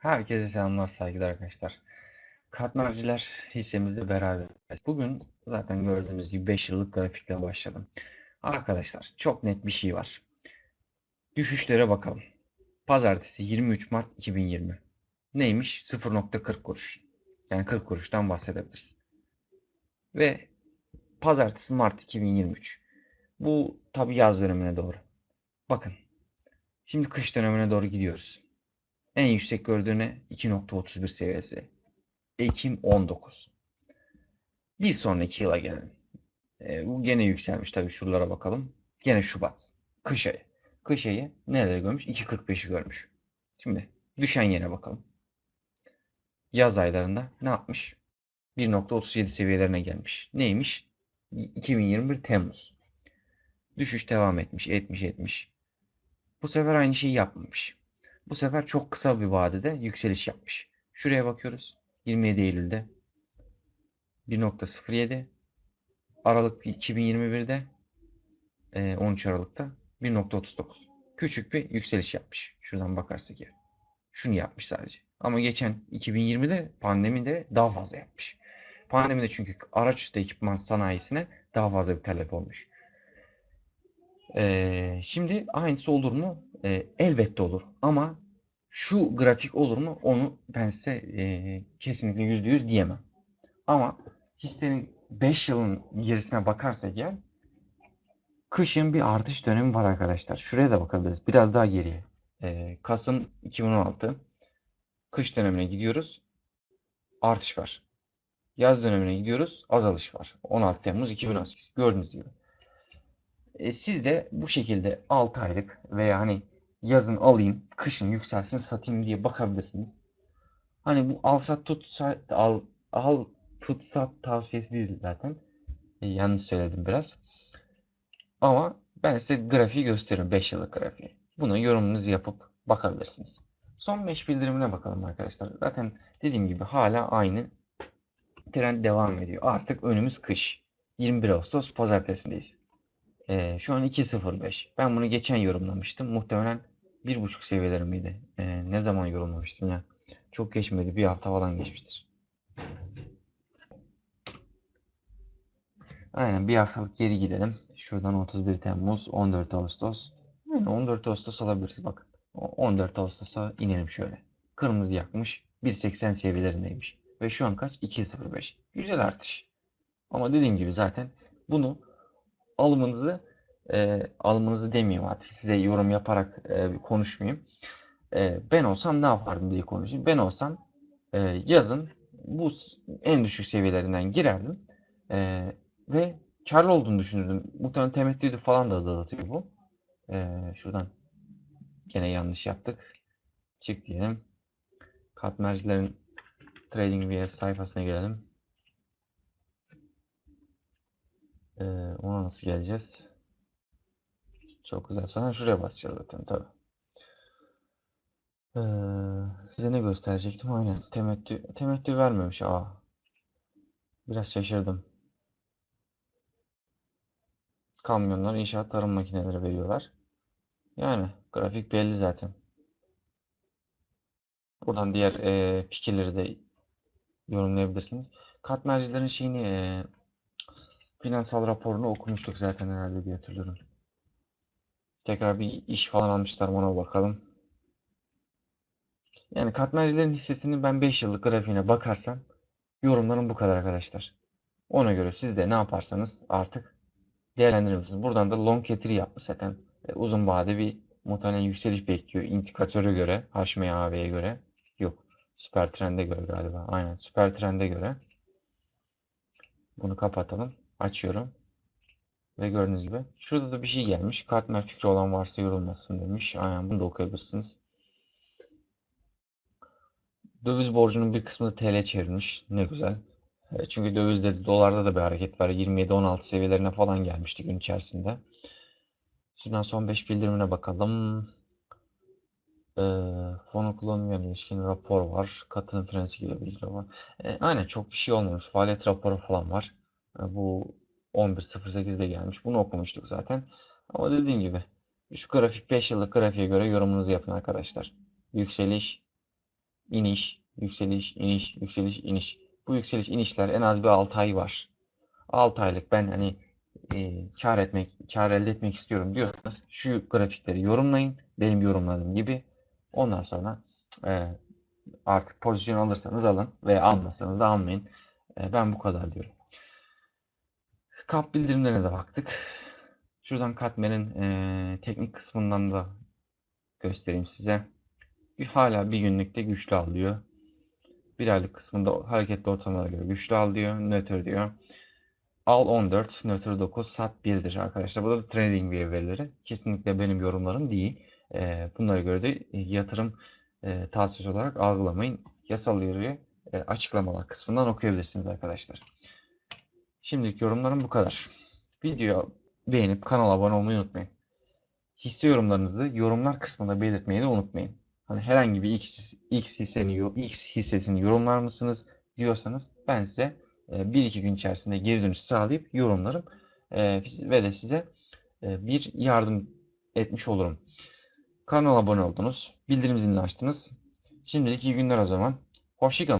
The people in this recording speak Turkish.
Herkese selamlar, saygılar arkadaşlar. Katmerciler hissemizle beraberiz. Bugün zaten gördüğünüz gibi 5 yıllık grafikle başladım. Arkadaşlar çok net bir şey var. Düşüşlere bakalım. Pazartesi 23 Mart 2020. Neymiş? 0.40 kuruş. Yani 40 kuruştan bahsedebiliriz. Ve pazartesi Mart 2023. Bu tabi yaz dönemine doğru. Bakın. Şimdi kış dönemine doğru gidiyoruz. En yüksek gördüğüne 2.31 seviyesi. Ekim 19. Bir sonraki yıla gelelim. E, bu gene yükselmiş tabii şuralara bakalım. Gene Şubat. Kış ayı. Kış ayı nerelere görmüş? 2.45'i görmüş. Şimdi düşen yere bakalım. Yaz aylarında ne yapmış? 1.37 seviyelerine gelmiş. Neymiş? 2021 Temmuz. Düşüş devam etmiş, etmiş, etmiş. Bu sefer aynı şeyi yapmamış. Bu sefer çok kısa bir vadede yükseliş yapmış. Şuraya bakıyoruz. 27 Eylül'de 1.07 Aralık 2021'de 13 Aralık'ta 1.39 küçük bir yükseliş yapmış. Şuradan bakarsak ya. Şunu yapmış sadece. Ama geçen 2020'de pandemide daha fazla yapmış. Pandemide çünkü araç üstü ekipman sanayisine daha fazla bir talep olmuş. Ee, şimdi aynısı olur mu? Ee, elbette olur. Ama şu grafik olur mu? Onu ben size e, kesinlikle %100 diyemem. Ama hissenin 5 yılın gerisine bakarsak eğer kışın bir artış dönemi var arkadaşlar. Şuraya da bakabiliriz. Biraz daha geriye. Ee, Kasım 2016 kış dönemine gidiyoruz. Artış var. Yaz dönemine gidiyoruz. Azalış var. 16 Temmuz 2018. Gördüğünüz gibi. E, siz de bu şekilde 6 aylık veya hani yazın alayım, kışın yükselsin satayım diye bakabilirsiniz. Hani bu al sat tut al, al tut sat tavsiyesi değil zaten. E, yanlış söyledim biraz. Ama ben size grafiği gösteriyorum. 5 yıllık grafiği. Bunu yorumunuzu yapıp bakabilirsiniz. Son 5 bildirimine bakalım arkadaşlar. Zaten dediğim gibi hala aynı trend devam ediyor. Artık önümüz kış. 21 Ağustos pazartesindeyiz. Ee, şu an 2.05. Ben bunu geçen yorumlamıştım. Muhtemelen 1.5 seviyeleri miydi? Ee, ne zaman yorumlamıştım ya? Çok geçmedi. Bir hafta falan geçmiştir. Aynen bir haftalık geri gidelim. Şuradan 31 Temmuz, 14 Ağustos. Yani 14 Ağustos alabiliriz. Bakın. 14 Ağustos'a inelim şöyle. Kırmızı yakmış. 1.80 seviyelerindeymiş. Ve şu an kaç? 2.05. Güzel artış. Ama dediğim gibi zaten bunu alımınızı e, alımınızı demeyeyim artık size yorum yaparak e, konuşmayayım. E, ben olsam ne yapardım diye konuşayım. Ben olsam e, yazın bu en düşük seviyelerinden girerdim e, ve karlı olduğunu düşünürdüm. Muhtemelen temettüydü falan da dağıtıyor bu. E, şuradan gene yanlış yaptık. Çık diyelim. Katmercilerin TradingView sayfasına gelelim. Ee, ona nasıl geleceğiz? Çok güzel. Sonra şuraya basacağız zaten tabi. Ee, size ne gösterecektim? Aynen. Temettü, temettü vermemiş. Aa. Biraz şaşırdım. Kamyonlar, inşaat, tarım makineleri veriyorlar. Yani grafik belli zaten. Buradan diğer e, fikirleri de yorumlayabilirsiniz. Katmercilerin şeyini e, finansal raporunu okumuştuk zaten herhalde diye hatırlıyorum. Tekrar bir iş falan almışlar ona bakalım. Yani katmercilerin hissesini ben 5 yıllık grafiğine bakarsam yorumlarım bu kadar arkadaşlar. Ona göre siz de ne yaparsanız artık değerlendirirsiniz. Buradan da long getiri yapmış zaten. E, uzun vade bir muhtemelen yükseliş bekliyor. İndikatöre göre, HMAV'ye göre. Yok. Süper trende göre galiba. Aynen. Süper trende göre. Bunu kapatalım. Açıyorum. Ve gördüğünüz gibi. Şurada da bir şey gelmiş. Katmer fikri olan varsa yorulmasın demiş. Aynen bunu da okuyabilirsiniz. Döviz borcunun bir kısmını TL çevirmiş. Ne güzel. E, çünkü dövizde, dolarda da bir hareket var. 27-16 seviyelerine falan gelmişti gün içerisinde. Şuradan son 5 bildirimine bakalım. E, kullanımına ilişkin rapor var. Katılım prensibiyle bilgi var. E, aynen çok bir şey olmamış. Faaliyet raporu falan var. E, bu 11.08'de gelmiş. Bunu okumuştuk zaten. Ama dediğim gibi şu grafik 5 yıllık grafiğe göre yorumunuzu yapın arkadaşlar. Yükseliş iniş, yükseliş, iniş, yükseliş, iniş. Bu yükseliş inişler en az bir 6 ay var. 6 aylık ben hani e, kar etmek, kar elde etmek istiyorum diyorsanız şu grafikleri yorumlayın. Benim yorumladığım gibi. Ondan sonra e, artık pozisyon alırsanız alın veya almasanız da almayın. E, ben bu kadar diyorum. Kap bildirimlerine de baktık. Şuradan Katmer'in e, teknik kısmından da göstereyim size. Hala bir günlükte güçlü alıyor. Bir aylık kısmında hareketli ortamlara göre güçlü al diyor. Nötr diyor. Al 14, nötr 9, sat 1'dir arkadaşlar. Bu da trading view verileri. Kesinlikle benim yorumlarım değil. E, bunlara göre de yatırım e, tavsiyesi olarak algılamayın. Yasal uyarıyı e, açıklamalar kısmından okuyabilirsiniz arkadaşlar. Şimdilik yorumlarım bu kadar. Videoyu beğenip kanala abone olmayı unutmayın. Hisse yorumlarınızı yorumlar kısmında belirtmeyi de unutmayın. Hani herhangi bir X, X, hisseni, X hissesini yorumlar mısınız diyorsanız ben size 1-2 gün içerisinde geri dönüş sağlayıp yorumlarım e, ve de size e, bir yardım etmiş olurum. Kanala abone oldunuz, bildirim zilini açtınız. Şimdilik iyi günler o zaman. Hoşçakalın.